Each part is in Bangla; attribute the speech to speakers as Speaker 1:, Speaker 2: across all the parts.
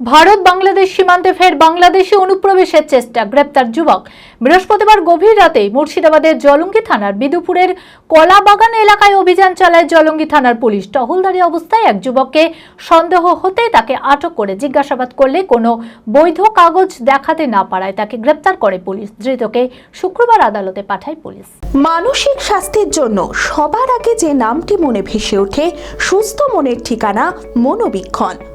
Speaker 1: ভারত বাংলাদেশ সীমান্তে ফের বাংলাদেশে অনুপ্রবেশের চেষ্টা, গ্রেপ্তার যুবক। বৃহস্পতিবার গভীর রাতে মুর্শিদাবাদের জলঙ্গি থানার বিদুপুরের কলাবাগান এলাকায় অভিযান চালায় জলঙ্গি থানার পুলিশ। টহলদারি অবস্থায় এক যুবককে সন্দেহ হতে তাকে আটক করে জিজ্ঞাসাবাদ করলে কোনো বৈধ কাগজ দেখাতে না পারায় তাকে গ্রেপ্তার করে পুলিশ। ধৃতকে শুক্রবার আদালতে পাঠায় পুলিশ।
Speaker 2: মানসিক স্বাস্থ্যের জন্য সবার আগে যে নামটি মনে ভেসে ওঠে, সুস্থ মনের ঠিকানা মনোবীক্ষণ।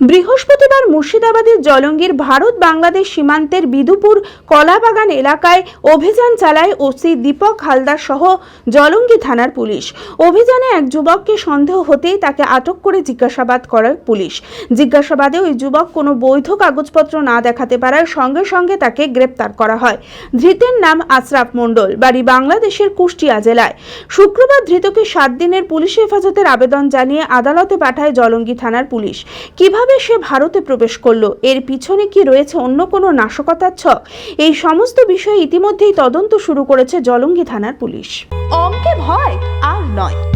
Speaker 2: বৃহস্পতিবার মুর্শিদাবাদের জলঙ্গির ভারত বাংলাদেশ সীমান্তের বিদুপুর কলাবাগান এলাকায় অভিযান চালায় ওসি দীপক হালদার সহ জলঙ্গি থানার পুলিশ। অভিযানে এক যুবককে সন্দেহ হতেই তাকে আটক করে জিজ্ঞাসাবাদ করে পুলিশ। জিজ্ঞাসাবাদে ওই যুবক কোনো বৈধ কাগজপত্র না দেখাতে পারায় সঙ্গে সঙ্গে তাকে গ্রেপ্তার করা হয়। ধৃতের নাম আশরাফ মণ্ডল, বাড়ি বাংলাদেশের কুষ্টিয়া জেলায়। শুক্রবার ধৃতকে সাত দিনের পুলিশ হেফাজতের আবেদন জানিয়ে আদালতে পাঠায় জলঙ্গি থানার পুলিশ। কীভাবে সে ভারতে প্রবেশ করল? এর পিছনে কি রয়েছে অন্য কোনো নাশকতার ছক? এই সমস্ত বিষয়ে ইতিমধ্যেই তদন্ত শুরু করেছে জলঙ্গি থানার পুলিশ। অঙ্কে ভয় আর নয়।